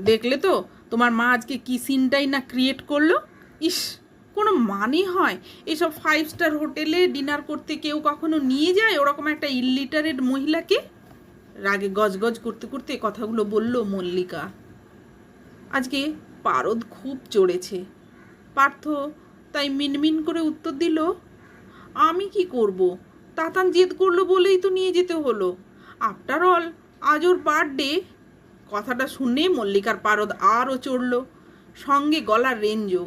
দেখলে তো তোমার মা আজকে কি সিনটাই না ক্রিয়েট করল? ইস, কোনো মানে হয়? এসব ফাইভ স্টার হোটেলে ডিনার করতে কেউ কখনো নিয়ে যায়? ওরকম একটা ইলিটারেট মহিলাকে? রাগে গজগজ করতে করতে কথাগুলো বলল মল্লিকা। আজকে পারদ খুব চড়েছে। পার্থ তাই মিনমিন করে উত্তর দিল, আমি কি করব? তাতান জেদ করল বলেই তো নিয়ে যেতে হলো। আফটার অল আজ ওর বার্থডে কথাটা শুনে মল্লিকার পারদ আরও চড়ল। সঙ্গে গলার রেঞ্জও।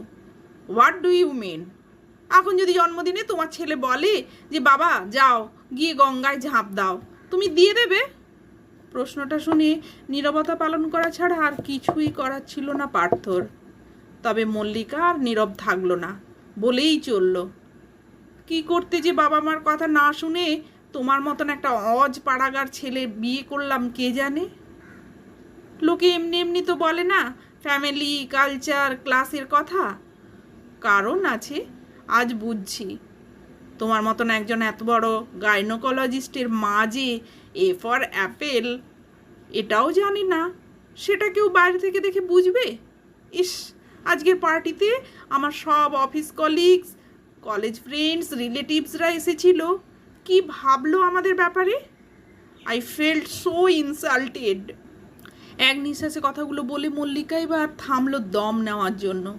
হোয়াট ডু ইউ মেন এখন যদি জন্মদিনে তোমার ছেলে বলে যে, বাবা, যাও, গিয়ে গঙ্গায় ঝাঁপ দাও, তুমি দিয়ে দেবে? প্রশ্নটা শুনে নীরবতা পালন করা ছাড়া আর কিছুই করার ছিল না পার্থর। তবে মল্লিকা আর নীরব থাকল না, বলেই চলল, কি করতে যে বাবা মার কথা না শুনে তোমার মতন একটা অজ পাড়াগার ছেলে বিয়ে করলাম কে জানে? লোকে এমনি এমনি তো বলে না ফ্যামিলি কালচার ক্লাসের কথা। কারণ আছে, আজ বুঝছি। তোমার মতন একজন এত বড় গাইনোকোলজিস্টের মা যে এ ফর অ্যাপেল এটাও জানি না। সেটা কেউ বাইরে থেকে দেখে বুঝবে? ইস, আজকের পার্টিতে আমার সব অফিস কলিগস কলেজ ফ্রেন্ডস রিলেটিভসরা এসেছিল। কি ভাবলো আমাদের ব্যাপারে? আই ফেল্ট সো ইনসাল্টেড এক নিঃশ্বাসে কথাগুলো বলে মল্লিকা এবার থামলো দম নেওয়ার জন্য।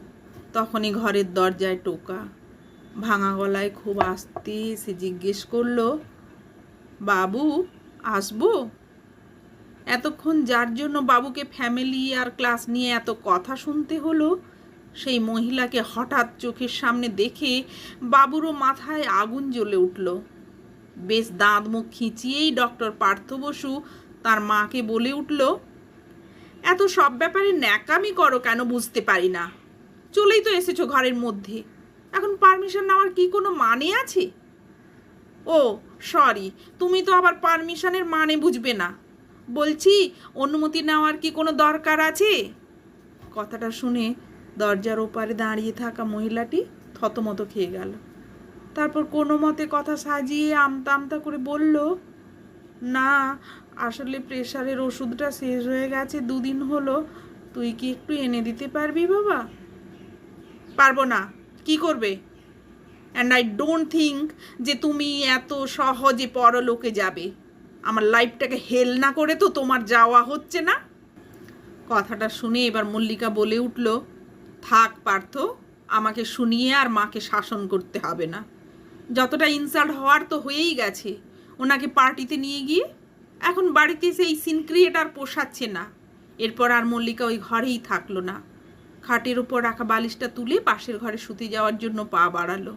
তখনই ঘরের দরজায় টোকা। ভাঙা গলায় খুব আস্তে সে জিজ্ঞেস করল, বাবু, আসব? এতক্ষণ যার জন্য বাবুকে ফ্যামিলি আর ক্লাস নিয়ে এত কথা শুনতে হলো, সেই মহিলাকে হঠাৎ চোখের সামনে দেখে বাবুরও মাথায় আগুন জ্বলে উঠল। বেশ দাঁত মুখ খিঁচিয়েই ডক্টর পার্থ বসু তার মাকে বলে উঠল এত সব ব্যাপারে ন্যাকামি করো কেন বুঝতে পারি না। চলেই তো এসেছ ঘরের মধ্যে। এখন পারমিশন নেওয়ার কি কোনো মানে আছে? ও সরি তুমি তো আবার পারমিশনের মানে বুঝবে না। বলছি, অনুমতি নেওয়ার কি কোনো দরকার আছে? কথাটা শুনে দরজার ওপারে দাঁড়িয়ে থাকা মহিলাটি থতমত খেয়ে গেল। তারপর কোনো মতে কথা সাজিয়ে আমতা আমতা করে বলল, না আসলে প্রেশারের ওষুধটা শেষ হয়ে গেছে, দুদিন হলো। তুই কি একটু এনে দিতে পারবি বাবা? পারব না। কি করবে? অ্যান্ড আই ডোন্ট থিঙ্ক যে তুমি এত সহজে পরলোকে যাবে। আমার লাইফটাকে হেল না করে তো তোমার যাওয়া হচ্ছে না। কথাটা শুনে এবার মল্লিকা বলে উঠল, থাক পার্থ, আমাকে শুনিয়ে আর মাকে শাসন করতে হবে না। যতটা ইনসাল্ট হওয়ার তো হয়েই গেছে। ওনাকে পার্টিতে নিয়ে গিয়ে এখন বাড়িতে সেই সিন ক্রিয়েটার পোষাচ্ছে না। এরপর আর মল্লিকা ওই ঘরেই থাকল না। খাটের উপর রাখা বালিশটা তুলে পাশের ঘরে শুতে যাওয়ার জন্য পা বাড়ালো।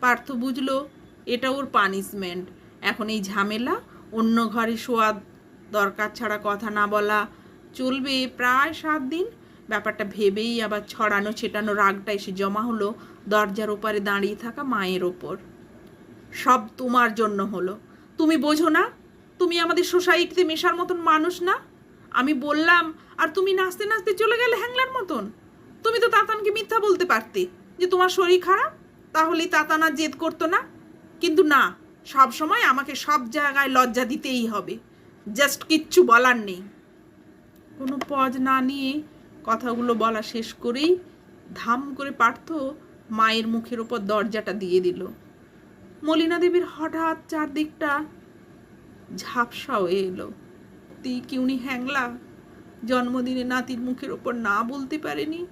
পার্থ বুঝলো, এটা ওর পানিশমেন্ট এখন এই ঝামেলা, অন্য ঘরে শোয়া দরকার ছাড়া কথা না বলা চলবে প্রায় সাত দিন। ব্যাপারটা ভেবেই আবার ছড়ানো ছেটানো রাগটা এসে জমা হলো দরজার ওপারে দাঁড়িয়ে থাকা মায়ের ওপর। সব তোমার জন্য হলো। তুমি বোঝো না তুমি আমাদের সোসাইটিতে মেশার মতন মানুষ না? আমি বললাম, আর তুমি নাচতে নাচতে চলে গেলে হ্যাংলার মতন। তুমি তো তাতানকে মিথ্যা বলতে পারতে, যে তোমার শরীর খারাপ তাহলেই তাতান জেদ করতো না। কিন্তু না, সব সময় আমাকে সব জায়গায় লজ্জা দিতেই হবে। জাস্ট কিচ্ছু বলার নেই। কোনো পজ না নিয়ে কথাগুলো বলা শেষ করেই ধাম করে পার্থ মায়ের মুখের ওপর দরজাটা দিয়ে দিল। মলিনা দেবীর হঠাৎ চারদিকটা ঝাপসা হয়ে এলো। তুই কি উনি হ্যাংলা? জন্মদিনে নাতির মুখের ওপর না বলতে পারেনি?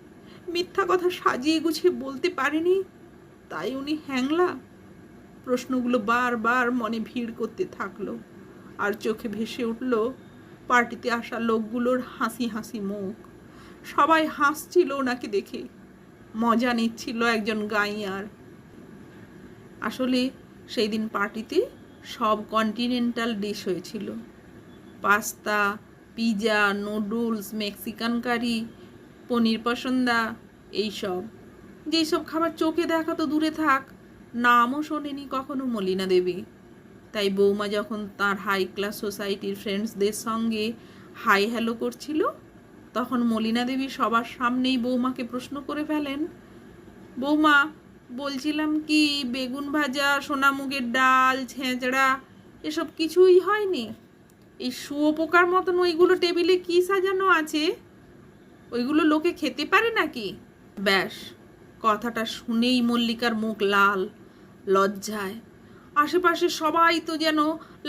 মিথ্যা কথা সাজিয়ে গুছিয়ে বলতে পারেনি? তাই উনি হ্যাংলা? প্রশ্নগুলো বারবার মনে ভিড় করতে থাকল আর চোখে ভেসে উঠল পার্টিতে আসা লোকগুলোর হাসি হাসি মুখ। সবাই হাসছিল ওনাকে দেখে। মজা নিচ্ছিল একজন গাইয়ার। আসলে সেই দিন পার্টিতে সব কন্টিনেন্টাল ডিশ হয়েছিল। Pasta, pizza noodles Mexican curry paneer pasanda এইসব। যেসব খাবার চোখে দেখা তো দূরে থাক, নামও শোনেনি কখনো মলিনা দেবী। তাই বৌমা যখন তার হাই ক্লাস সোসাইটির ফ্রেন্ডসদের সঙ্গে হাই হ্যালো করছিল, তখন মলিনা দেবী সবার সামনেই বৌমাকে প্রশ্ন করে ফেলেন, বৌমা বলছিলাম কি, বেগুন ভাজা, সোনামুগের ডাল, ছেঁচড়া, এসব কিছুই হয়নি। এই শুয়োপোকার মতন ওইগুলো টেবিলে কি সাজানো আছে? ওইগুলো লোকে খেতে পারে নাকি? ব্যাস, কথাটা শুনেই মল্লিকার মুখ লাল, লজ্জায়। আশেপাশে সবাই তো যেন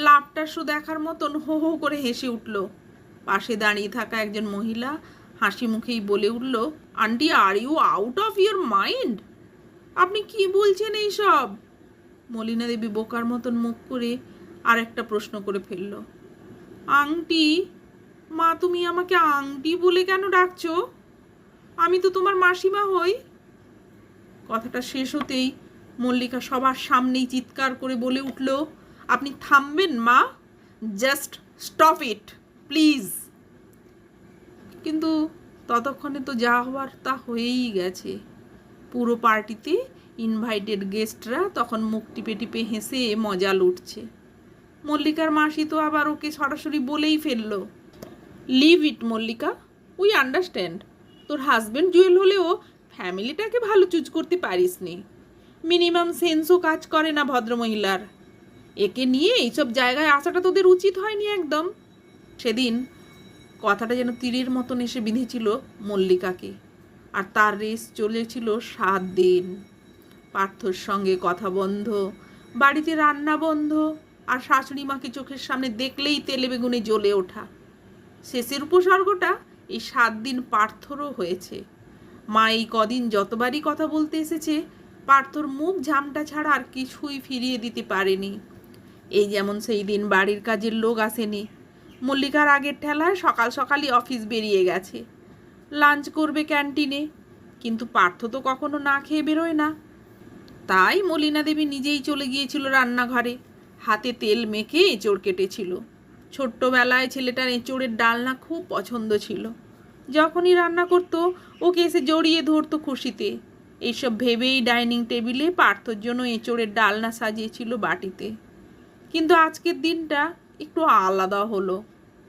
লাভটা শো দেখার মতন হো হো করে হেসে উঠল। পাশে দাঁড়িয়ে থাকা একজন মহিলা হাসি মুখেই বলে উঠল, aunty are you out of your mind আপনি কি বলছেন এই সব মলিনা দেবী বোকার মতন মুখ করে আর একটা প্রশ্ন করে ফেলল। আংটি, মা তুমি আমাকে আংটি বলে কেন ডাকছো? আমি তো তোমার মাসিমা হই। কথাটা শেষ হতেই মল্লিকা সবার সামনেই চিৎকার করে বলে উঠল, আপনি থামবেন, মা। Just stop it, please. কিন্তু ততক্ষণে তো যা হওয়ার তা হয়েই গেছে। পুরো পার্টিতে ইনভাইটেড গেস্টরা তখন মুখ টিপে টিপে হেসে মজা লুটছে। মল্লিকার মাসি তো আবার ওকে সরাসরি বলেই ফেলল। Leave it Mallika. We understand তোর হাজব্যান্ড জুয়েল হলেও ফ্যামিলিটাকে ভালো চুজ করতে পারিস নি মিনিমাম সেন্সও কাজ করে না ভদ্রমহিলার। একে নিয়ে এইসব জায়গায় আসাটা তোদের উচিত হয়নি একদম। সেদিন কথাটা যেন তীরের মতন এসে বিঁধেছিল মল্লিকাকে। আর তার রেস চলেছিল সাত দিন। পার্থর সঙ্গে কথা বন্ধ, বাড়িতে রান্না বন্ধ, আর শাশুড়ি মাকে চোখের সামনে দেখলেই তেলে বেগুনে জ্বলে ওঠা। শেষের উপসর্গটা এই সাত দিন পার্থরও হয়েছে। মা এই কদিন যতবারই কথা বলতে এসেছে, পার্থর মুখ ঝামটা ছাড়া আর কিছুই ফিরিয়ে দিতে পারেনি। এই যেমন সেই দিন বাড়ির কাজের লোক আসেনি। মল্লিকার আগের ঠেলায় সকাল সকালই অফিস বেরিয়ে গেছে। লাঞ্চ করবে ক্যান্টিনে। কিন্তু পার্থ তো কখনো না খেয়ে বেরোয় না। তাই মলিনা দেবী নিজেই চলে গিয়েছিল রান্নাঘরে। হাতে তেল মেখে এঁচড় কেটেছিল। ছোট্টবেলায় ছেলেটার এঁচড়ের ডালনা খুব পছন্দ ছিল। যখনই রান্না করতো, ওকে এসে জড়িয়ে ধরতো খুশিতে। এইসব ভেবেই ডাইনিং টেবিলে পার্থর জন্য এঁচড়ের ডালনা সাজিয়েছিল বাটিতে। কিন্তু আজকের দিনটা একটু আলাদা হলো।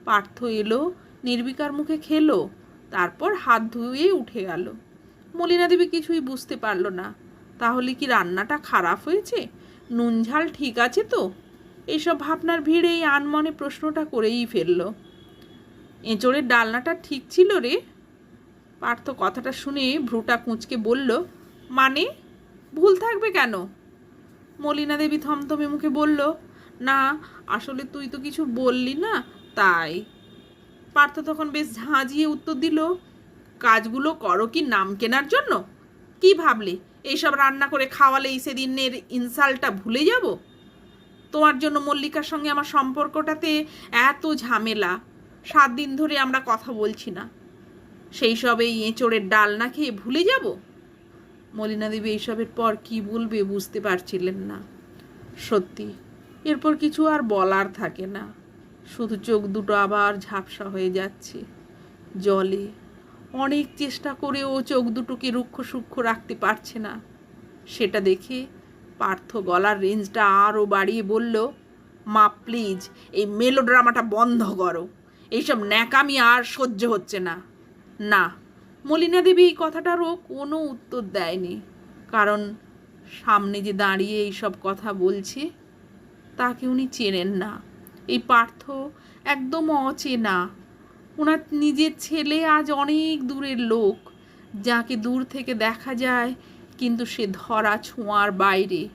পার্থ এলো, নির্বিকার মুখে খেলো তারপর হাত ধুয়ে উঠে গেল। মলিনা দেবী কিছুই বুঝতে পারল না। তাহলে কি রান্নাটা খারাপ হয়েছে? নুন ঝাল ঠিক আছে তো? এইসব ভাবনার ভিড়ে এই আনমনে প্রশ্নটা করেই ফেলল। এঁচড়ের ডালনাটা ঠিক ছিল রে? পার্থ কথাটা শুনে ভ্রুটা কুঁচকে বলল মানে? ভুল থাকবে কেন? মলিনা দেবী থমথমে মুখে বলল, না, আসলে তুই তো কিছু বললি না, তাই। পার্থ তখন বেশ ঝাঁঝিয়ে উত্তর দিল, কাজগুলো করো কি নাম কেনার জন্য? কি ভাবলে? এইসব রান্না করে খাওয়ালেই সেদিনের ইনসাল্টটা ভুলে যাব? তোমার জন্য মল্লিকার সঙ্গে আমার সম্পর্কটাতে এত ঝামেলা। সাত দিন ধরে আমরা কথা বলছি না। সেই সবে এঁচড়ের ডাল না খেয়ে ভুলে যাব? মলিনা দেবী এইসবের পর কি বলবে বুঝতে পারছিলেন না। সত্যি, এরপর কিছু আর বলার থাকে না। শুধু চোখ দুটো আবার ঝাপসা হয়ে যাচ্ছে। জলে। অনেক চেষ্টা করেও চোখ দুটোকে রুক্ষ সূক্ষ্ম রাখতে পারছে না। সেটা দেখে পার্থ গলার রেঞ্জটা আরও বাড়িয়ে বলল, মা, প্লিজ, এই মেলোড্রামাটা বন্ধ করো। এইসব ন্যাকামি আর সহ্য হচ্ছে না। না। মলিনা দেবী এই কথাটারও কোনো উত্তর দেয়নি। কারণ সামনে যে দাঁড়িয়ে এইসব কথা বলছে, তাকে উনি চেনেন না। এই পার্থ একদম অচেনা। ওনার নিজের ছেলে আজ অনেক দূরের লোক, যাকে দূর থেকে দেখা যায়, কিন্তু সে ধরা ছোঁয়ার বাইরে।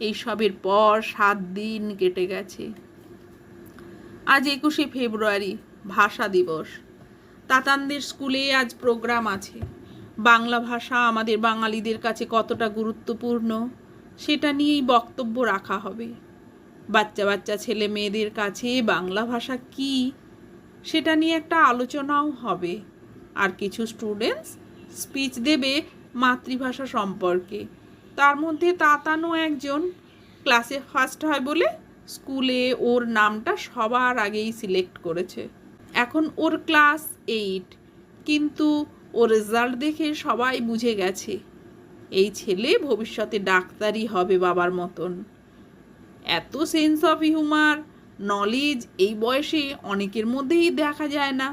এইসবের পর সাত দিন কেটে গেছে। আজ একুশে ফেব্রুয়ারি, ভাষা দিবস। তাতানদের স্কুলে আজ প্রোগ্রাম আছে। বাংলা ভাষা আমাদের বাঙালিদের কাছে কতটা গুরুত্বপূর্ণ, সেটা নিয়েই বক্তব্য রাখা হবে। বাচ্চা বাচ্চা ছেলে মেয়েদের কাছে বাংলা ভাষা কি, সেটা নিয়ে একটা আলোচনাও হবে। আর কিছু স্টুডেন্টস স্পিচ দেবে মাতৃভাষা সম্পর্কে। তার মধ্যে তাতানো একজন ক্লাসে ফার্স্ট হয় বলে স্কুলে ওর নামটা সবার আগেই সিলেক্ট করেছে। এখন ওর ক্লাস এইট কিন্তু ওর রেজাল্ট দেখে সবাই বুঝে গেছে। এই ছেলে ভবিষ্যতে ডাক্তারই হবে বাবার মতন। এত সেন্স অফ হিউমার নলেজ এই বয়সে অনেকের মধ্যেই দেখা যায় না।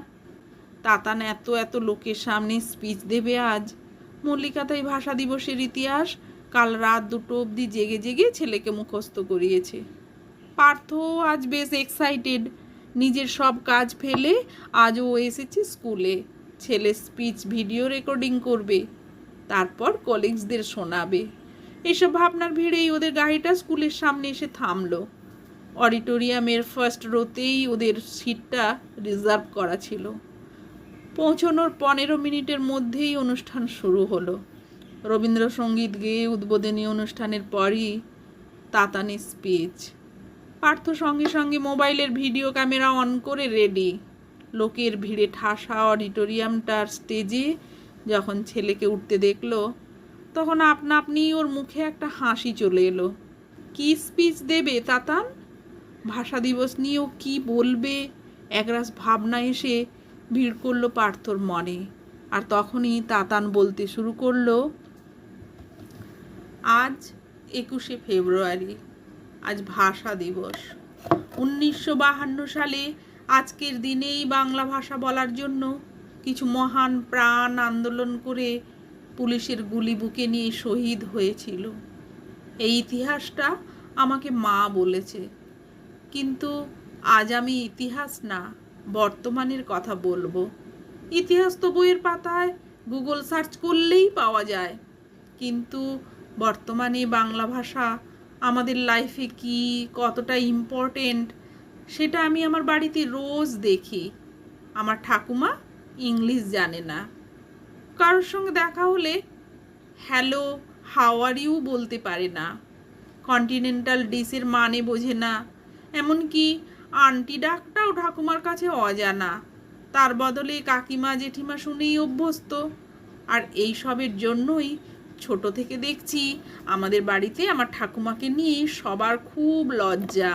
তাতান এত এত লোকের সামনে স্পিচ দেবে আজ। মল্লিকা তাই ভাষা দিবসের ইতিহাস কাল রাত দুটো অবধি জেগে জেগে ছেলেকে মুখস্থ করিয়েছে। পার্থ আজ বেশ এক্সাইটেড নিজের সব কাজ ফেলে আজ ও এসেছে স্কুলে। ছেলে স্পিচ ভিডিও রেকর্ডিং করবে। তারপর কলিগসদের শোনাবে। এসব ভাবনার ভিড়েই ওদের গাড়িটা স্কুলের সামনে এসে থামলো। অডিটোরিয়ামের ফার্স্ট রোতেই ওদের সিটটা রিজার্ভ করা ছিল। পৌঁছানোর পনেরো মিনিটের মধ্যেই অনুষ্ঠান শুরু হলো। রবীন্দ্রসঙ্গীত গেয়ে উদ্বোধনী অনুষ্ঠানের পরই তাতানি স্পিচ পার্থ সঙ্গে সঙ্গে মোবাইলের ভিডিও ক্যামেরা অন করে রেডি লোকের ভিড়ে ঠাসা অডিটোরিয়ামটার স্টেজে যখন ছেলেকে উঠতে দেখল তখন আপনা আপনি ওর মুখে একটা হাসি চলে এলো। কি স্পিচ দেবে তাতান? ভাষা দিবস নিয়েও কি বলবে? একরাস ভাবনা এসে ভিড় করল পার্থর মনে। আর তখনই তাতান বলতে শুরু করল, আজ একুশে ফেব্রুয়ারি, আজ ভাষা দিবস। উনিশশো বাহান্ন সালে আজকের দিনেই বাংলা ভাষা বলার জন্য কিছু মহান প্রাণ আন্দোলন করে পুলিশের গুলি বুকে নিয়ে শহীদ হয়েছিল। এই ইতিহাসটা আমাকে মা বলেছে। কিন্তু আজ আমি ইতিহাস না, বর্তমানের কথা বলব। ইতিহাস তো বইয়ের পাতায়, গুগল সার্চ করলেই পাওয়া যায়। কিন্তু বর্তমানে বাংলা ভাষা আমাদের লাইফে কি, কতটা ইম্পর্টেন্ট সেটা আমি আমার বাড়িতে রোজ দেখি। আমার ঠাকুমা ইংলিশ জানে না। কারোর সঙ্গে দেখা হলে, হ্যালো হাও আর ইউ? বলতে পারে না। কন্টিনেন্টাল ডিশের মানে বোঝে না। এমনকি আন্টি ডাকটাও ঠাকুমার কাছে অজানা। তার বদলে কাকিমা জেঠিমা শুনেই অভ্যস্ত। আর এই সবের জন্যই ছোট থেকে দেখছি আমাদের বাড়িতে আমার ঠাকুমাকে নিয়ে সবার খুব লজ্জা।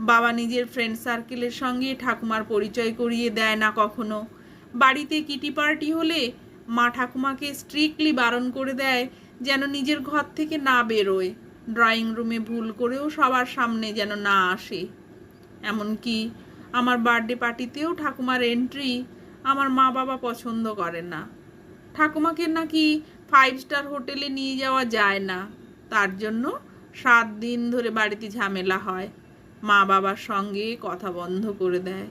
বাবা নিজের ফ্রেন্ড সার্কেলের সঙ্গে ঠাকুমার পরিচয় করিয়ে দেয় না কখনো। বাড়িতে কিটি পার্টি হলে মা ঠাকুমাকে স্ট্রিক্টলি বারণ করে দেয় যেন নিজের ঘর থেকে না বেরোয়। ড্রয়িং রুমে ভুল করেও সবার সামনে যেন না আসে। এমনকি আমার বার্থডে পার্টিতেও ঠাকুমার এন্ট্রি আমার মা বাবা পছন্দ করে না। ঠাকুমাকে নাকি ফাইভ স্টার হোটেলে নিয়ে যাওয়া যায় না। তার জন্য সাত দিন ধরে বাড়িতে ঝামেলা হয়। মা বাবার সঙ্গে কথা বন্ধ করে দেয়।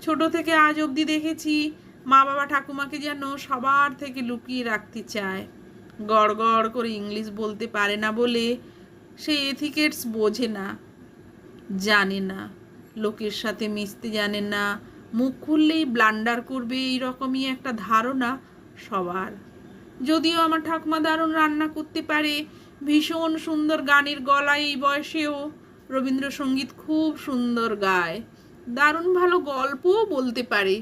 ছোট থেকে আজ অবধি দেখেছি মা বাবা ঠাকুমাকে যেন সবার থেকে লুকিয়ে রাখতে চায়। গড় গড় করে ইংলিশ বলতে পারে না বলে সে এথিকেটস বোঝে না, জানে না। লোকের সাথে মিশতে জানে না। মুখ খুললেই ব্লান্ডার করবে এই রকমই একটা ধারণা সবার। যদিও আমার ঠাকুমা দারুণ রান্না করতে পারে, ভীষণ সুন্দর গানের গলায় এই বয়সেও। রবীন্দ্রসঙ্গীত খুব সুন্দর গায়। দারুণ ভালো গল্পও বলতে পারে।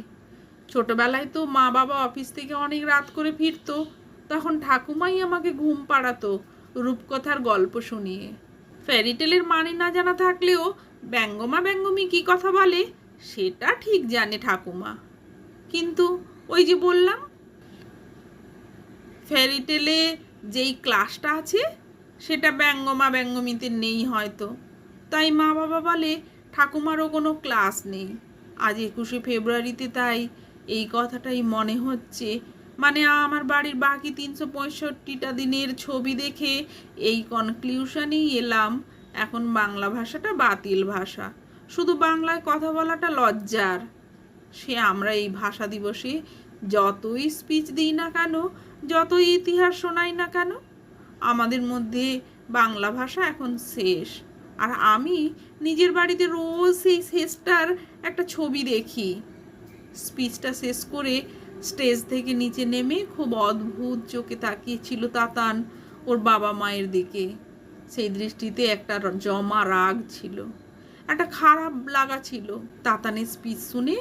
ছোটবেলায় তো মা বাবা অফিস থেকে অনেক রাত করে ফিরতো, তখন ঠাকুমাই আমাকে ঘুম পাড়াতো রূপকথার গল্প শুনিয়ে। ফ্যারিটেলের মানে না জানা থাকলেও ব্যঙ্গমা ব্যঙ্গমি কি কথা বলে, সেটা ঠিক জানে ঠাকুমা। কিন্তু ওই যে বললাম ফ্যারিটেলে যেই ক্লাসটা আছে, সেটা ব্যঙ্গমা ব্যঙ্গমিতে নেই হয়তো। তাই মা বাবা বলে, ঠাকুমারও কোনো ক্লাস নেই। আজ একুশে ফেব্রুয়ারিতে তাই এই কথাটাই মনে হচ্ছে। মানে আমার বাড়ির বাকি তিনশো পঁয়ষট্টিটা দিনের ছবি দেখে এই কনক্লিউশনেই এলাম। এখন বাংলা ভাষাটা বাতিল ভাষা। শুধু বাংলায় কথা বলাটা লজ্জার। সে আমরা এই ভাষা দিবসে যতই স্পিচ দিই না কেন, যতই ইতিহাস শোনাই না কেন, আমাদের মধ্যে বাংলা ভাষা এখন শেষ। আর আমি নিজের বাড়িতে রোজ সেই শেষটার একটা ছবি দেখি। স্পিচটা শেষ করে স্টেজ থেকে নিচে নেমে খুব অদ্ভুত চোখে তাকিয়েছিল তাতান ওর বাবা মায়ের দিকে। সেই দৃষ্টিতে একটা জমা রাগ ছিল, একটা খারাপ লাগা ছিল। তাতানের স্পিচ শুনে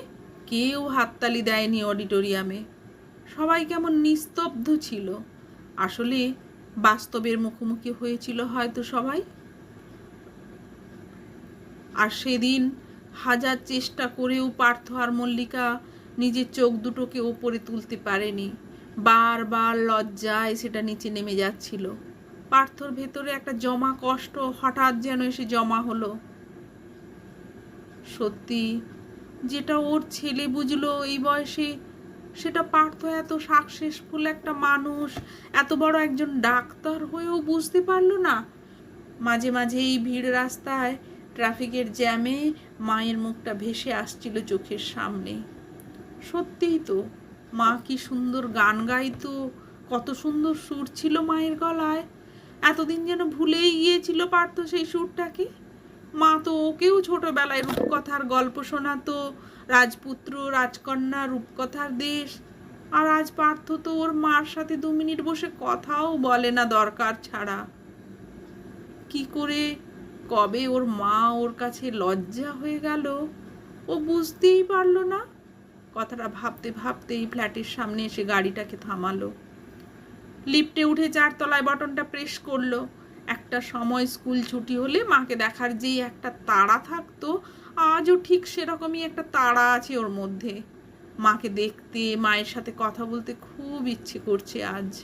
কেউ হাততালি দেয়নি অডিটোরিয়ামে। সবাই কেমন নিস্তব্ধ ছিল। আসলে বাস্তবের মুখোমুখি হয়েছিল হয়তো সবাই। আর সেদিন হাজার চেষ্টা করেও পার্থ আর মল্লিকা নিজের চোখ দুটোকে ওপরে তুলতে পারেনি। বারবার লজ্জায় সেটা নিচে নেমে যাচ্ছিল। পার্থর ভেতরে একটা জমা কষ্ট হঠাৎ যেন এসে জমা হলো। সত্যি, যেটা ওর ছেলে বুঝলো এই বয়সে, সেটা পার্থ এত সাকসেসফুল একটা মানুষ, এত বড় একজন ডাক্তার হয়েও বুঝতে পারল না। মাঝে মাঝে এই ভিড় রাস্তায় ট্রাফিকের জ্যামে মায়ের মুখটা ভেসে আসছিল চোখের সামনে। সত্যিই তো, মা কি সুন্দর গান গাইতো, কত সুন্দর সুর ছিল মায়ের গলায়। এতদিন যেন ভুলেই গিয়েছিল পারতো সেই সুরটাকে। মা তো ওকেও ছোটবেলায় রূপকথার গল্প শোনাতো, রাজপুত্র, রাজকন্যা, রূপকথার দেশ। আর আজ পার্থ তো ওর মার সাথে দু মিনিট বসে কথাও বলে না দরকার ছাড়া। কি করে কবে ওর মা ওর কাছে লজ্জা হয়ে গেল, ও বুঝতেই পারল না। কথাটা ভাবতে ভাবতেই ফ্ল্যাটের সামনে এসে গাড়িটাকে থামালো। লিফটে উঠে চারতলায় বটনটা প্রেস করল। একটা সময় স্কুল ছুটি হলে মাকে দেখার যেই একটা তাড়া থাকতো, আজও ঠিক সেরকমই একটা তাড়া আছে ওর মধ্যে। মাকে দেখতে, মায়ের সাথে কথা বলতে খুব ইচ্ছে করছে আজ।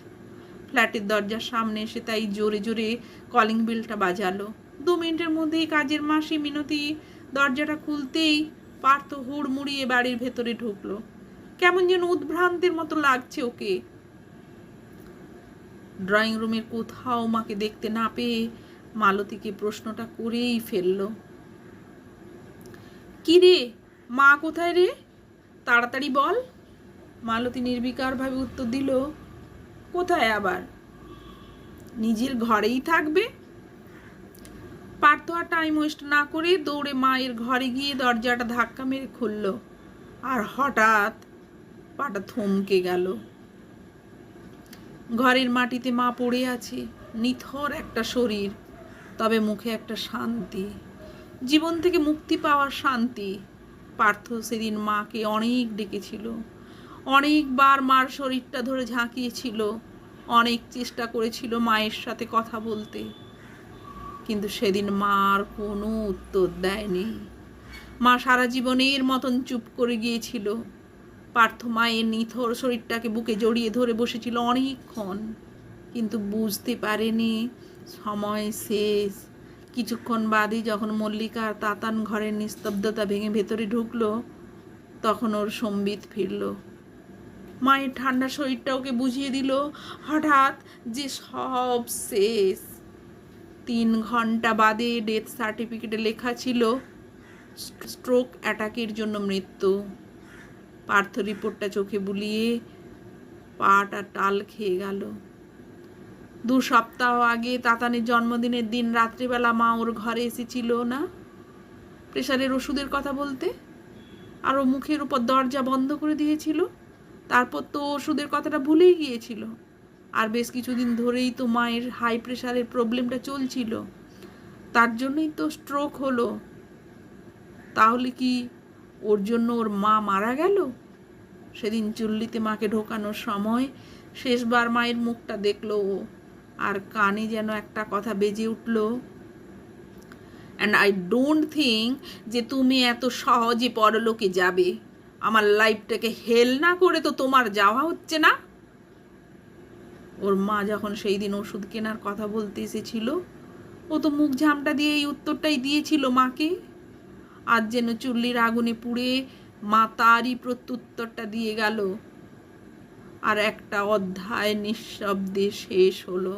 ফ্ল্যাটের দরজার সামনে এসে তাই জোরে জোরে কলিং বেলটা বাজালো। দু মিনিটের মধ্যেই কাজের মাসি মিনতি দরজাটা খুলতেই পার্থ হুড়মুড়িয়ে বাড়ির ভেতরে ঢুকলো। কেমন যেন উদ্ভ্রান্তের মতো লাগছে ওকে। ড্রয়িং রুমের কোথাও মাকে দেখতে না পেয়ে মালতীকে প্রশ্নটা করেই ফেলল। কি রে? মা কোথায় রে? তাড়াতাড়ি বল। মালতী নির্বিকারভাবে উত্তর দিল, কোথায় আবার? নিজের ঘরেই থাকবে? পার্থ আর টাইম ওয়েস্ট না করে দৌড়ে মায়ের ঘরে গিয়ে দরজাটা ধাক্কা মেরে খুলল। আর হঠাৎ পাটা থমকে গেল। ঘরের মাটিতে মা পড়ে আছে, নিথর একটা শরীর, তবে মুখে একটা শান্তি। জীবন থেকে মুক্তি পাওয়ার শান্তি। পার্থ সেদিন মাকে অনেক ডেকেছিল। অনেকবার মার শরীরটা ধরে ঝাঁকিয়েছিল। অনেক চেষ্টা করেছিল মায়ের সাথে কথা বলতে। কিন্তু সেদিন মার কোনো উত্তর দেয়নি। মা সারা জীবনের মতন চুপ করে গিয়েছিল। পার্থ মায়ের নিথর শরীরটাকে বুকে জড়িয়ে ধরে বসেছিল অনেকক্ষণ, কিন্তু বুঝতে পারেনি সময় শেষ। কিছুক্ষণ বাদে যখন মল্লিকার তাতান ঘরের নিস্তব্ধতা ভেঙে ভেতরে ঢুকলো, তখন ওর সম্বিত ফিরল। মায়ের ঠান্ডা শরীরটা ওকে বুঝিয়ে দিল, হঠাৎ যে সব শেষ। তিন ঘণ্টা বাদে ডেথ সার্টিফিকেটে লেখা ছিল স্ট্রোক অ্যাটাকের জন্য মৃত্যু। পার্থ রিপোর্টটা চোখে বুলিয়ে পাটা টাল খেয়ে গেল। দু সপ্তাহ আগে তাতানির জন্মদিনের দিন রাত্রিবেলা মা ওর ঘরে এসেছিল না? প্রেশারের ওষুধের কথা বলতে? আর ও মুখের উপর দরজা বন্ধ করে দিয়েছিল? তারপর তো ওষুধের কথাটা ভুলেই গিয়েছিল। আর বেশ কিছুদিন ধরেই তো মায়ের হাই প্রেশারের প্রবলেমটা চলছিল। তার জন্যই তো স্ট্রোক হলো। তাহলে কি ওর জন্য ওর মা মারা গেল? সেদিন চুল্লিতে মাকে ঢোকানোর সময় শেষবার মায়ের মুখটা দেখল ও, আর কানে যেন একটা কথা বেজে উঠল। অ্যান্ড আই ডোন্ট থিঙ্ক যে তুমি এত সহজে পরলোকে যাবে। আমার লাইফটাকে হেল না করে তো তোমার যাওয়া হচ্ছে না। ওর মা যখন সেই দিন ওষুধ কেনার কথা বলতে এসেছিল ও তো মুখ ঝামটা দিয়ে এই উত্তরটাই দিয়েছিল মাকে। আজ যেন চুল্লির আগুনে পুড়ে মা তারই প্রত্যুত্তরটা দিয়ে গেল। আর একটা অধ্যায় নিঃশব্দে শেষ হলো।